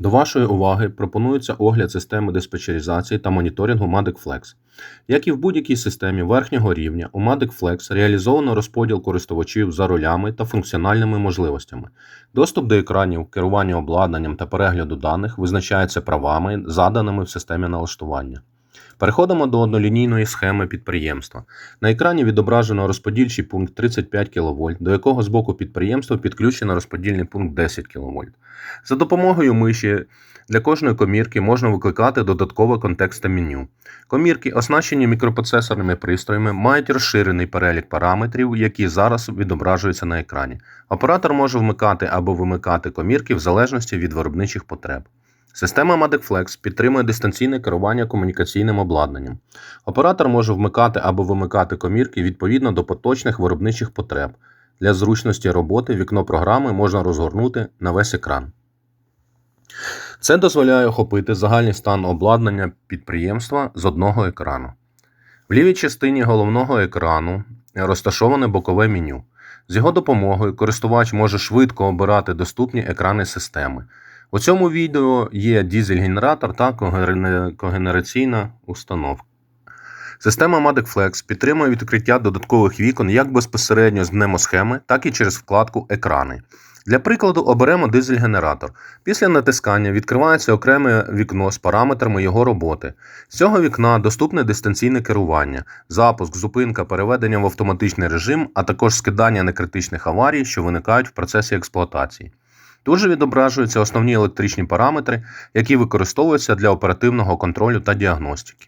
До вашої уваги пропонується огляд системи диспетчеризації та моніторингу MADIC Flex. Як і в будь-якій системі верхнього рівня, у MADIC Flex реалізовано розподіл користувачів за ролями та функціональними можливостями. Доступ до екранів, керування обладнанням та перегляду даних визначається правами, заданими в системі налаштування. Переходимо до однолінійної схеми підприємства. На екрані відображено розподільчий пункт 35 кВт, до якого з боку підприємства підключено розподільний пункт 10 кВт. За допомогою миші для кожної комірки можна викликати додаткове контекстне меню. Комірки, оснащені мікропроцесорними пристроями, мають розширений перелік параметрів, які зараз відображуються на екрані. Оператор може вмикати або вимикати комірки в залежності від виробничих потреб. Система MadicFlex підтримує дистанційне керування комунікаційним обладнанням. Оператор може вмикати або вимикати комірки відповідно до поточних виробничих потреб. Для зручності роботи вікно програми можна розгорнути на весь екран. Це дозволяє охопити загальний стан обладнання підприємства з одного екрану. В лівій частині головного екрану розташоване бокове меню. З його допомогою користувач може швидко обирати доступні екрани системи. У цьому відео є дізель-генератор та когенераційна установка. Система Matic Flex підтримує відкриття додаткових вікон як безпосередньо з мнемосхеми, так і через вкладку Екрани. Для прикладу, оберемо дизель-генератор. Після натискання відкривається окреме вікно з параметрами його роботи. З цього вікна доступне дистанційне керування, запуск, зупинка, переведення в автоматичний режим, а також скидання некритичних аварій, що виникають в процесі експлуатації. Тут же відображуються основні електричні параметри, які використовуються для оперативного контролю та діагностики.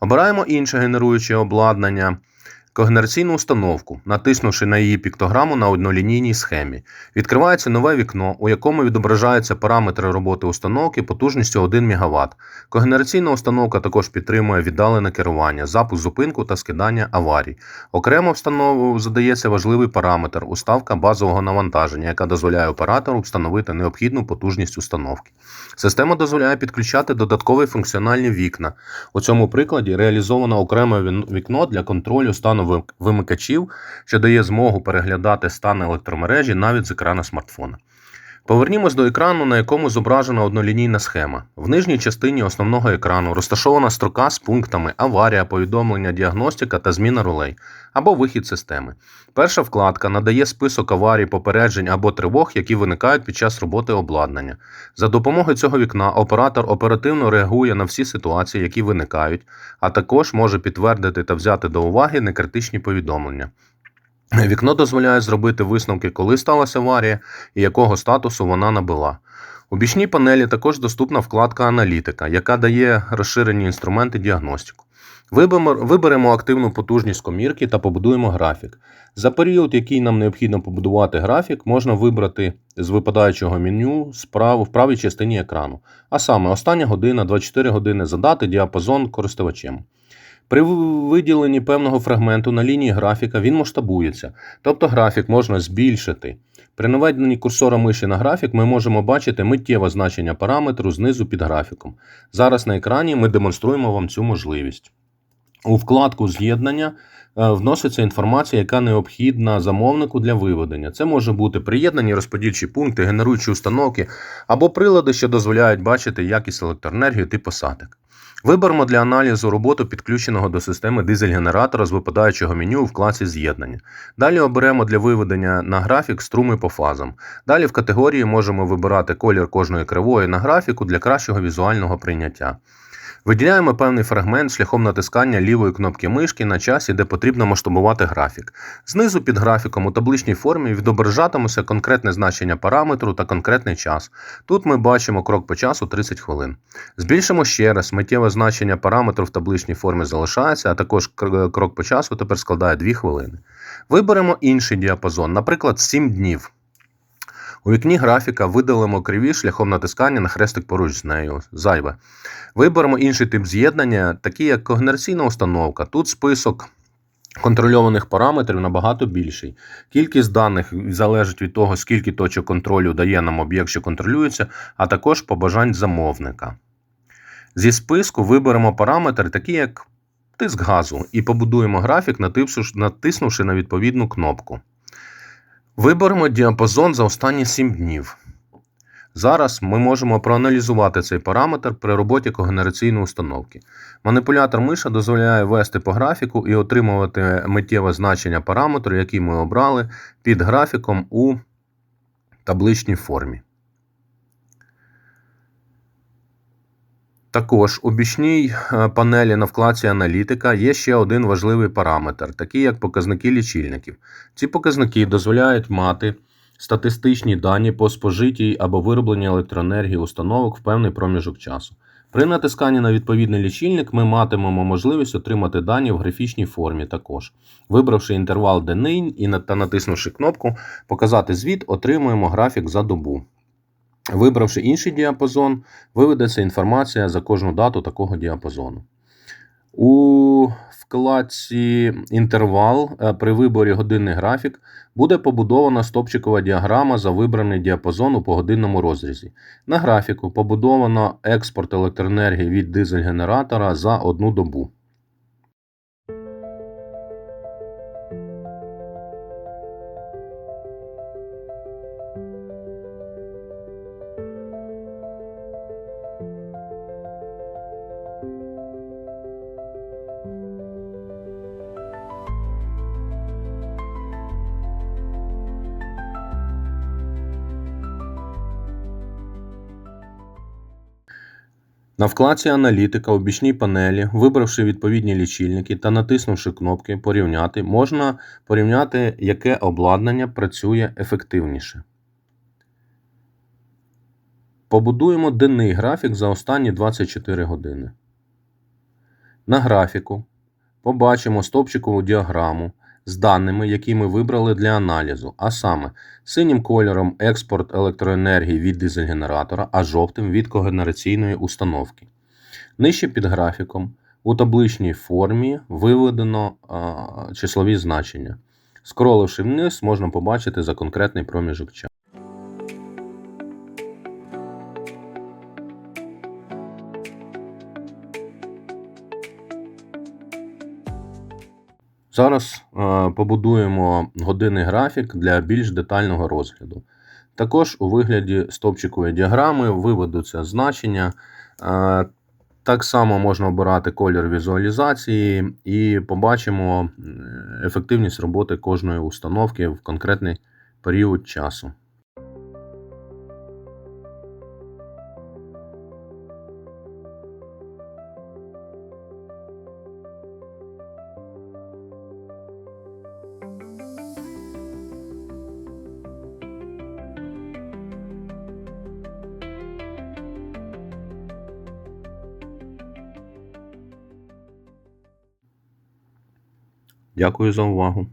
Обираємо інше генеруюче обладнання, когенераційну установку, натиснувши на її піктограму на однолінійній схемі. Відкривається нове вікно, у якому відображаються параметри роботи установки потужністю 1 МВт. Когенераційна установка також підтримує віддалене керування, запуск зупинку та скидання аварій. Окремо встанову задається важливий параметр уставка базового навантаження, яка дозволяє оператору встановити необхідну потужність установки. Система дозволяє підключати додаткові функціональні вікна. У цьому прикладі реалізовано окреме вікно для контролю стану вим- вимикачів, що дає змогу переглядати стан електромережі навіть з екрану смартфона. Повернімось до екрану, на якому зображена однолінійна схема. В нижній частині основного екрану розташована строка з пунктами аварія, повідомлення, діагностика та зміна ролей або вихід системи. Перша вкладка надає список аварій, попереджень або тривог, які виникають під час роботи обладнання. За допомогою цього вікна оператор оперативно реагує на всі ситуації, які виникають, а також може підтвердити та взяти до уваги некритичні повідомлення. Вікно дозволяє зробити висновки, коли сталася аварія і якого статусу вона набула. У бічній панелі також доступна вкладка Аналітика, яка дає розширені інструменти діагностику. Виберемо, активну потужність комірки та побудуємо графік. За період, який нам необхідно побудувати графік, можна вибрати з випадаючого меню справа в правій частині екрану. А саме остання година, 24 години задати діапазон користувачем. При виділенні певного фрагменту на лінії графіка він масштабується, тобто графік можна збільшити. При наведенні курсора миші на графік ми можемо бачити миттєве значення параметру знизу під графіком. Зараз на екрані ми демонструємо вам цю можливість. У вкладку з'єднання е, вноситься інформація, яка необхідна замовнику для виведення. Це може бути приєднані розподільчі пункти, генеруючі установки або прилади, що дозволяють бачити якість електроенергії типу сатик. Виберемо для аналізу роботу підключеного до системи дизель-генератора з випадаючого меню в класі з'єднання. Далі оберемо для виведення на графік струми по фазам. Далі в категорії можемо вибирати колір кожної кривої на графіку для кращого візуального прийняття. Виділяємо певний фрагмент шляхом натискання лівої кнопки мишки на часі, де потрібно масштабувати графік. Знизу під графіком у табличній формі відображатимуться конкретне значення параметру та конкретний час. Тут ми бачимо крок по часу 30 хвилин. Збільшимо ще раз, миттєве значення параметру в табличній формі залишається, а також крок по часу тепер складає 2 хвилини. Виберемо інший діапазон, наприклад, 7 днів. У вікні графіка видалимо криві шляхом натискання на хрестик поруч з нею. Зайве. Виберемо інший тип з'єднання, такий як когенераційна установка. Тут список контрольованих параметрів набагато більший. Кількість даних залежить від того, скільки точок контролю дає нам об'єкт, що контролюється, а також побажань замовника. Зі списку виберемо параметр, такий як тиск газу, і побудуємо графік, натиснувши на відповідну кнопку. Виберемо діапазон за останні 7 днів. Зараз ми можемо проаналізувати цей параметр при роботі когенераційної установки. Маніпулятор миша дозволяє вести по графіку і отримувати миттєве значення параметру, який ми обрали під графіком у табличній формі. Також у бічній е, панелі на вкладці аналітика є ще один важливий параметр, такий як показники лічильників. Ці показники дозволяють мати статистичні дані по спожитій або виробленій електроенергії установок в певний проміжок часу. При натисканні на відповідний лічильник ми матимемо можливість отримати дані в графічній формі також. Вибравши інтервал денний і та натиснувши кнопку Показати звіт, отримуємо графік за добу. Вибравши інший діапазон, виведеться інформація за кожну дату такого діапазону. У вкладці інтервал е, при виборі годинний графік буде побудована стопчикова діаграма за вибраний діапазон у погодинному розрізі. На графіку побудовано експорт електроенергії від дизель-генератора за одну добу. На вкладці Аналітика у бічній панелі, вибравши відповідні лічильники та натиснувши кнопки Порівняти, можна порівняти, яке обладнання працює ефективніше. Побудуємо денний графік за останні 24 години. На графіку побачимо стовпчикову діаграму з даними, які ми вибрали для аналізу, а саме синім кольором експорт електроенергії від дизель-генератора, а жовтим від когенераційної установки. Нижче під графіком у табличній формі виведено а, числові значення. Скроливши вниз, можна побачити за конкретний проміжок часу. Зараз е, побудуємо годинний графік для більш детального розгляду. Також у вигляді стовпчикової діаграми виведуться значення. Е, Так само можна обирати колір візуалізації і побачимо ефективність роботи кожної установки в конкретний період часу. Дякую за увагу!